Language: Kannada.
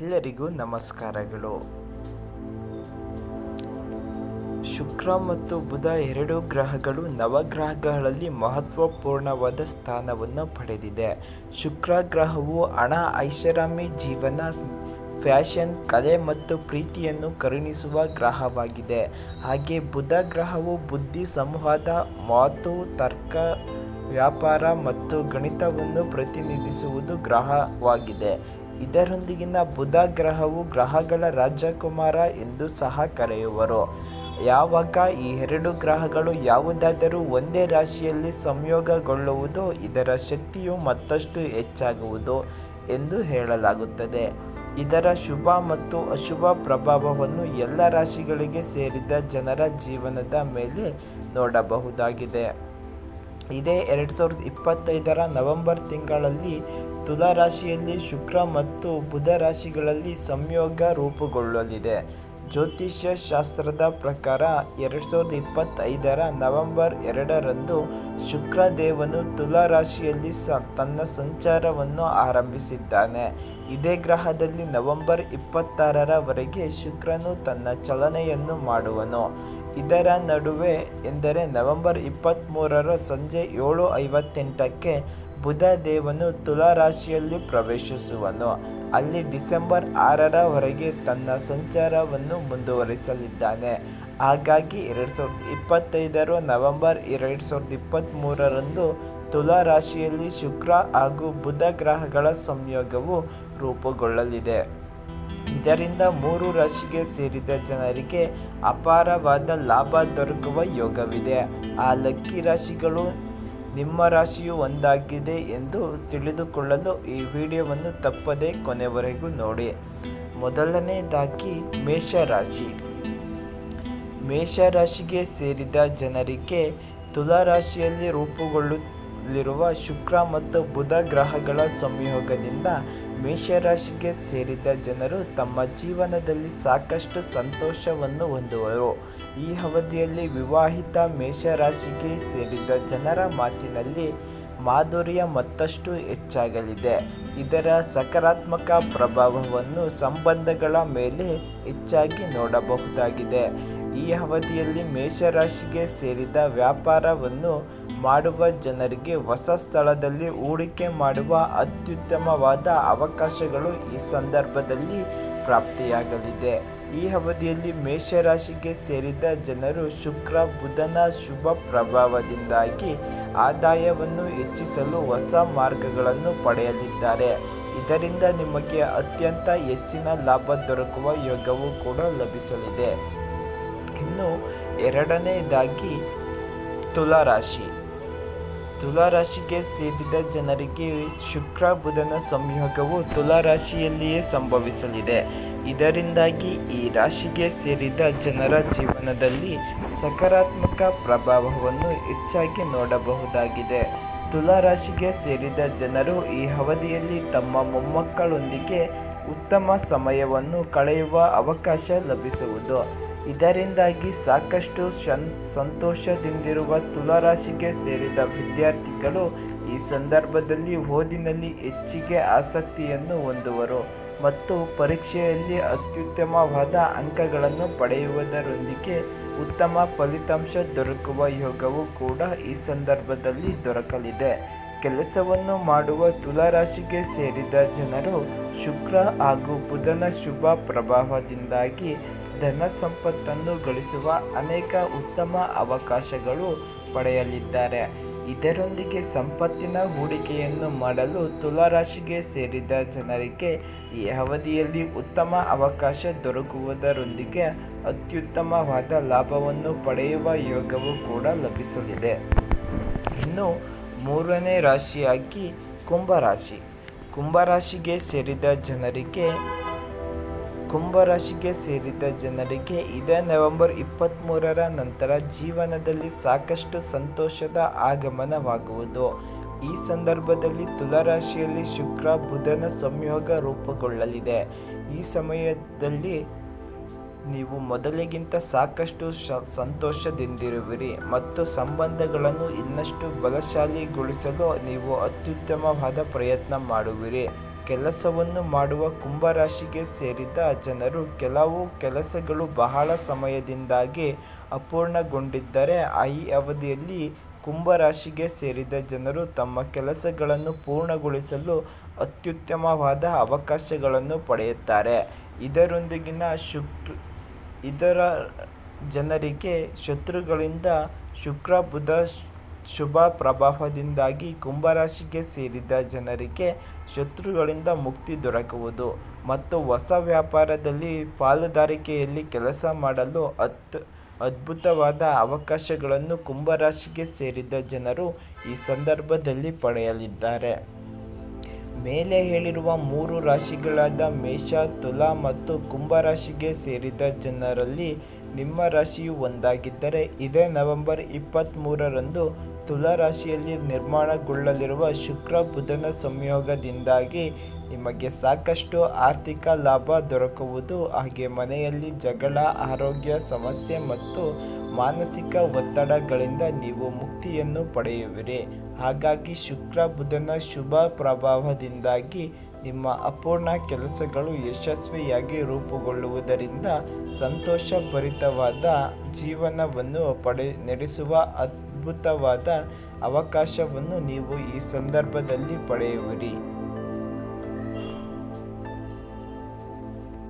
ಎಲ್ಲರಿಗೂ ನಮಸ್ಕಾರಗಳು. ಶುಕ್ರ ಮತ್ತು ಬುಧ ಎರಡು ಗ್ರಹಗಳು ನವಗ್ರಹಗಳಲ್ಲಿ ಮಹತ್ವಪೂರ್ಣವಾದ ಸ್ಥಾನವನ್ನು ಪಡೆದಿದೆ. ಶುಕ್ರ ಗ್ರಹವು ಹಣ, ಐಷಾರಾಮಿ ಜೀವನ, ಫ್ಯಾಷನ್, ಕಲೆ ಮತ್ತು ಪ್ರೀತಿಯನ್ನು ಕರುಣಿಸುವ ಗ್ರಹವಾಗಿದೆ. ಹಾಗೆ ಬುಧ ಗ್ರಹವು ಬುದ್ಧಿ, ಸಂವಾದ, ಮಾತು, ತರ್ಕ, ವ್ಯಾಪಾರ ಮತ್ತು ಗಣಿತವನ್ನು ಪ್ರತಿನಿಧಿಸುವುದು ಗ್ರಹವಾಗಿದೆ. ಇದರೊಂದಿಗಿನ ಬುಧ ಗ್ರಹವು ಗ್ರಹಗಳ ರಾಜಕುಮಾರ ಎಂದು ಸಹ ಕರೆಯುವರು. ಯಾವಾಗ ಈ ಎರಡು ಗ್ರಹಗಳು ಯಾವುದಾದರೂ ಒಂದೇ ರಾಶಿಯಲ್ಲಿ ಸಂಯೋಗಗೊಳ್ಳುವುದೋ ಇದರ ಶಕ್ತಿಯು ಮತ್ತಷ್ಟು ಹೆಚ್ಚಾಗುವುದು ಎಂದು ಹೇಳಲಾಗುತ್ತದೆ. ಇದರ ಶುಭ ಮತ್ತು ಅಶುಭ ಪ್ರಭಾವವನ್ನು ಎಲ್ಲ ರಾಶಿಗಳಿಗೆ ಸೇರಿದ ಜನರ ಜೀವನದ ಮೇಲೆ ನೋಡಬಹುದಾಗಿದೆ. ಇದೇ ಎರಡು ಸಾವಿರದ ಇಪ್ಪತ್ತೈದರ ನವೆಂಬರ್ ತಿಂಗಳಲ್ಲಿ ತುಲಾ ರಾಶಿಯಲ್ಲಿ ಶುಕ್ರ ಮತ್ತು ಬುಧ ರಾಶಿಗಳಲ್ಲಿ ಸಂಯೋಗ ರೂಪುಗೊಳ್ಳಲಿದೆ. ಜ್ಯೋತಿಷ್ಯ ಶಾಸ್ತ್ರದ ಪ್ರಕಾರ ಎರಡು ಸಾವಿರದ ಇಪ್ಪತ್ತೈದರ ನವೆಂಬರ್ ಎರಡರಂದು ಶುಕ್ರದೇವನು ತುಲಾ ರಾಶಿಯಲ್ಲಿ ಸ, ತನ್ನ ಸಂಚಾರವನ್ನು ಆರಂಭಿಸಿದ್ದಾನೆ. ಇದೇ ಗ್ರಹದಲ್ಲಿ ನವೆಂಬರ್ ಇಪ್ಪತ್ತಾರರವರೆಗೆ ಶುಕ್ರನು ತನ್ನ ಚಲನೆಯನ್ನು ಮಾಡುವನು. ಇದರ ನಡುವೆ ಎಂದರೆ ನವೆಂಬರ್ ಇಪ್ಪತ್ತ್ಮೂರರ ಸಂಜೆ ಏಳು ಐವತ್ತೆಂಟಕ್ಕೆ ಬುಧ ದೇವನು ತುಲಾ ರಾಶಿಯಲ್ಲಿ ಪ್ರವೇಶಿಸುವನು. ಅಲ್ಲಿ ಡಿಸೆಂಬರ್ ಆರರವರೆಗೆ ತನ್ನ ಸಂಚಾರವನ್ನು ಮುಂದುವರಿಸಲಿದ್ದಾನೆ. ಹಾಗಾಗಿ ಎರಡು ಸಾವಿರದ ಇಪ್ಪತ್ತೈದರ ನವೆಂಬರ್ ಎರಡು ಸಾವಿರದ ಇಪ್ಪತ್ತ್ಮೂರರಂದು ತುಲಾ ರಾಶಿಯಲ್ಲಿ ಶುಕ್ರ ಹಾಗೂ ಬುಧ ಗ್ರಹಗಳ ಸಂಯೋಗವು ರೂಪುಗೊಳ್ಳಲಿದೆ. ಇದರಿಂದ ಮೂರು ರಾಶಿಗೆ ಸೇರಿದ ಜನರಿಗೆ ಅಪಾರವಾದ ಲಾಭ ದೊರಕುವ ಯೋಗವಿದೆ. ಆ ಲಕ್ಕಿ ರಾಶಿಗಳು ನಿಮ್ಮ ರಾಶಿಯು ಒಂದಾಗಿದೆ ಎಂದು ತಿಳಿದುಕೊಳ್ಳಲು ಈ ವಿಡಿಯೋವನ್ನು ತಪ್ಪದೇ ಕೊನೆವರೆಗೂ ನೋಡಿ. ಮೊದಲನೇದಾಗಿ ಮೇಷರಾಶಿ. ಮೇಷರಾಶಿಗೆ ಸೇರಿದ ಜನರಿಗೆ ತುಲಾ ರಾಶಿಯಲ್ಲಿ ರೂಪುಗೊಳ್ಳಲಿರುವ ಶುಕ್ರ ಮತ್ತು ಬುಧ ಗ್ರಹಗಳ ಸಂಯೋಗದಿಂದ ಮೇಷರಾಶಿಗೆ ಸೇರಿದ ಜನರು ತಮ್ಮ ಜೀವನದಲ್ಲಿ ಸಾಕಷ್ಟು ಸಂತೋಷವನ್ನು ಹೊಂದುವರು. ಈ ಅವಧಿಯಲ್ಲಿ ವಿವಾಹಿತ ಮೇಷರಾಶಿಗೆ ಸೇರಿದ ಜನರ ಮಾತಿನಲ್ಲಿ ಮಾಧುರ್ಯ ಮತ್ತಷ್ಟು ಹೆಚ್ಚಾಗಲಿದೆ. ಇದರ ಸಕಾರಾತ್ಮಕ ಪ್ರಭಾವವನ್ನು ಸಂಬಂಧಗಳ ಮೇಲೆ ಹೆಚ್ಚಾಗಿ ನೋಡಬಹುದಾಗಿದೆ. ಈ ಅವಧಿಯಲ್ಲಿ ಮೇಷರಾಶಿಗೆ ಸೇರಿದ ವ್ಯಾಪಾರವನ್ನು ಮಾಡುವ ಜನರಿಗೆ ಹೊಸ ಸ್ಥಳದಲ್ಲಿ ಹೂಡಿಕೆ ಮಾಡುವ ಅತ್ಯುತ್ತಮವಾದ ಅವಕಾಶಗಳು ಈ ಸಂದರ್ಭದಲ್ಲಿ ಪ್ರಾಪ್ತಿಯಾಗಲಿದೆ. ಈ ಅವಧಿಯಲ್ಲಿ ಮೇಷರಾಶಿಗೆ ಸೇರಿದ ಜನರು ಶುಕ್ರ, ಬುಧನ ಶುಭ ಪ್ರಭಾವದಿಂದಾಗಿ ಆದಾಯವನ್ನು ಹೆಚ್ಚಿಸಲು ಹೊಸ ಮಾರ್ಗಗಳನ್ನು ಪಡೆಯಲಿದ್ದಾರೆ. ಇದರಿಂದ ನಿಮಗೆ ಅತ್ಯಂತ ಹೆಚ್ಚಿನ ಲಾಭ ದೊರಕುವ ಯೋಗವು ಕೂಡ ಲಭಿಸಲಿದೆ. ಇನ್ನು ಎರಡನೇದಾಗಿ ತುಲಾರಾಶಿ. ತುಲಾರಾಶಿಗೆ ಸೇರಿದ ಜನರಿಗೆ ಶುಕ್ರ, ಬುಧನ ಸಂಯೋಗವು ತುಲಾರಾಶಿಯಲ್ಲಿಯೇ ಸಂಭವಿಸಲಿದೆ. ಇದರಿಂದಾಗಿ ಈ ರಾಶಿಗೆ ಸೇರಿದ ಜನರ ಜೀವನದಲ್ಲಿ ಸಕಾರಾತ್ಮಕ ಪ್ರಭಾವವನ್ನು ಹೆಚ್ಚಾಗಿ ನೋಡಬಹುದಾಗಿದೆ. ತುಲಾರಾಶಿಗೆ ಸೇರಿದ ಜನರು ಈ ಅವಧಿಯಲ್ಲಿ ತಮ್ಮ ಮೊಮ್ಮಕ್ಕಳೊಂದಿಗೆ ಉತ್ತಮ ಸಮಯವನ್ನು ಕಳೆಯುವ ಅವಕಾಶ ಲಭಿಸುವುದು. ಇದರಿಂದಾಗಿ ಸಾಕಷ್ಟು ಶನ್, ಸಂತೋಷದಿಂದಿರುವ ತುಲಾರಾಶಿಗೆ ಸೇರಿದ ವಿದ್ಯಾರ್ಥಿಗಳು ಈ ಸಂದರ್ಭದಲ್ಲಿ ಓದಿನಲ್ಲಿ ಹೆಚ್ಚಿಗೆ ಆಸಕ್ತಿಯನ್ನು ಹೊಂದುವರು ಮತ್ತು ಪರೀಕ್ಷೆಯಲ್ಲಿ ಅತ್ಯುತ್ತಮವಾದ ಅಂಕಗಳನ್ನು ಪಡೆಯುವುದರೊಂದಿಗೆ ಉತ್ತಮ ಫಲಿತಾಂಶ ದೊರಕುವ ಯೋಗವು ಕೂಡ ಈ ಸಂದರ್ಭದಲ್ಲಿ ದೊರಕಲಿದೆ. ಕೆಲಸವನ್ನು ಮಾಡುವ ತುಲಾರಾಶಿಗೆ ಸೇರಿದ ಜನರು ಶುಕ್ರ ಹಾಗೂ ಬುಧನ ಶುಭ ಪ್ರಭಾವದಿಂದಾಗಿ ಧನ ಸಂಪತ್ತನ್ನು ಗಳಿಸುವ ಅನೇಕ ಉತ್ತಮ ಅವಕಾಶಗಳು ಪಡೆಯಲಿದ್ದಾರೆ. ಇದರೊಂದಿಗೆ ಸಂಪತ್ತಿನ ಹೂಡಿಕೆಯನ್ನು ಮಾಡಲು ತುಲಾರಾಶಿಗೆ ಸೇರಿದ ಜನರಿಗೆ ಈ ಅವಧಿಯಲ್ಲಿ ಉತ್ತಮ ಅವಕಾಶ ದೊರಕುವುದರೊಂದಿಗೆ ಅತ್ಯುತ್ತಮವಾದ ಲಾಭವನ್ನು ಪಡೆಯುವ ಯೋಗವು ಕೂಡ ಲಭಿಸಲಿದೆ. ಇನ್ನು ಮೂರನೇ ರಾಶಿಯಾಗಿ ಕುಂಭರಾಶಿ. ಕುಂಭರಾಶಿಗೆ ಸೇರಿದ ಜನರಿಗೆ ಕುಂಭರಾಶಿಗೆ ಸೇರಿದ ಜನರಿಗೆ ಇದೇ ನವೆಂಬರ್ ಇಪ್ಪತ್ತ್ಮೂರರ ನಂತರ ಜೀವನದಲ್ಲಿ ಸಾಕಷ್ಟು ಸಂತೋಷದ ಆಗಮನವಾಗುವುದು. ಈ ಸಂದರ್ಭದಲ್ಲಿ ತುಲಾರಾಶಿಯಲ್ಲಿ ಶುಕ್ರ, ಬುಧನ ಸಂಯೋಗ ರೂಪುಗೊಳ್ಳಲಿದೆ. ಈ ಸಮಯದಲ್ಲಿ ನೀವು ಮೊದಲಿಗಿಂತ ಸಾಕಷ್ಟು ಶ, ಸಂತೋಷದಿಂದಿರುವಿರಿ ಮತ್ತು ಸಂಬಂಧಗಳನ್ನು ಇನ್ನಷ್ಟು ಬಲಶಾಲಿಗೊಳಿಸಲು ನೀವು ಅತ್ಯುತ್ತಮವಾದ ಪ್ರಯತ್ನ ಮಾಡುವಿರಿ. ಕೆಲಸವನ್ನು ಮಾಡುವ ಕುಂಭರಾಶಿಗೆ ಸೇರಿದ ಜನರು ಕೆಲವು ಕೆಲಸಗಳು ಬಹಳ ಸಮಯದಿಂದಾಗಿ ಅಪೂರ್ಣಗೊಂಡಿದ್ದರೆ ಈ ಅವಧಿಯಲ್ಲಿ ಕುಂಭರಾಶಿಗೆ ಸೇರಿದ ಜನರು ತಮ್ಮ ಕೆಲಸಗಳನ್ನು ಪೂರ್ಣಗೊಳಿಸಲು ಅತ್ಯುತ್ತಮವಾದ ಅವಕಾಶಗಳನ್ನು ಪಡೆಯುತ್ತಾರೆ. ಇದರೊಂದಿಗಿನ ಶುಕ್ರ, ಇದರ ಜನರಿಗೆ ಶತ್ರುಗಳಿಂದ ಶುಕ್ರ, ಬುಧ ಶುಭ ಪ್ರಭಾವದಿಂದಾಗಿ ಕುಂಭರಾಶಿಗೆ ಸೇರಿದ ಜನರಿಗೆ ಶತ್ರುಗಳಿಂದ ಮುಕ್ತಿ ದೊರಕುವುದು ಮತ್ತು ಹೊಸ ವ್ಯಾಪಾರದಲ್ಲಿ ಪಾಲುದಾರಿಕೆಯಲ್ಲಿ ಕೆಲಸ ಮಾಡಲು ಅತ್ ಅದ್ಭುತವಾದ ಅವಕಾಶಗಳನ್ನು ಕುಂಭರಾಶಿಗೆ ಸೇರಿದ ಜನರು ಈ ಸಂದರ್ಭದಲ್ಲಿ ಪಡೆಯಲಿದ್ದಾರೆ. ಮೇಲೆ ಹೇಳಿರುವ ಮೂರು ರಾಶಿಗಳಾದ ಮೇಷ, ತುಲಾ ಮತ್ತು ಕುಂಭರಾಶಿಗೆ ಸೇರಿದ ಜನರಲ್ಲಿ ನಿಮ್ಮ ರಾಶಿಯು ಒಂದಾಗಿದ್ದರೆ ಇದೇ ನವೆಂಬರ್ ಇಪ್ಪತ್ತ್ಮೂರರಂದು ತುಲಾ ರಾಶಿಯಲ್ಲಿ ನಿರ್ಮಾಣಗೊಳ್ಳಲಿರುವ ಶುಕ್ರ ಬುಧನ ಸಂಯೋಗದಿಂದಾಗಿ ನಿಮಗೆ ಸಾಕಷ್ಟು ಆರ್ಥಿಕ ಲಾಭ ದೊರಕುವುದು. ಹಾಗೆ ಮನೆಯಲ್ಲಿ ಜಗಳ, ಆರೋಗ್ಯ ಸಮಸ್ಯೆ ಮತ್ತು ಮಾನಸಿಕ ಒತ್ತಡಗಳಿಂದ ನೀವು ಮುಕ್ತಿಯನ್ನು ಪಡೆಯುವಿರಿ. ಹಾಗಾಗಿ ಶುಕ್ರ ಬುಧನ ಶುಭ ಪ್ರಭಾವದಿಂದಾಗಿ ನಿಮ್ಮ ಅಪೂರ್ಣ ಕೆಲಸಗಳು ಯಶಸ್ವಿಯಾಗಿ ರೂಪುಗೊಳ್ಳುವುದರಿಂದ ಸಂತೋಷಭರಿತವಾದ ಜೀವನವನ್ನು ಪಡೆ ನಡೆಸುವ ಅದ್ಭುತವಾದ ಅವಕಾಶವನ್ನು ನೀವು ಈ ಸಂದರ್ಭದಲ್ಲಿ ಪಡೆಯುವಿರಿ.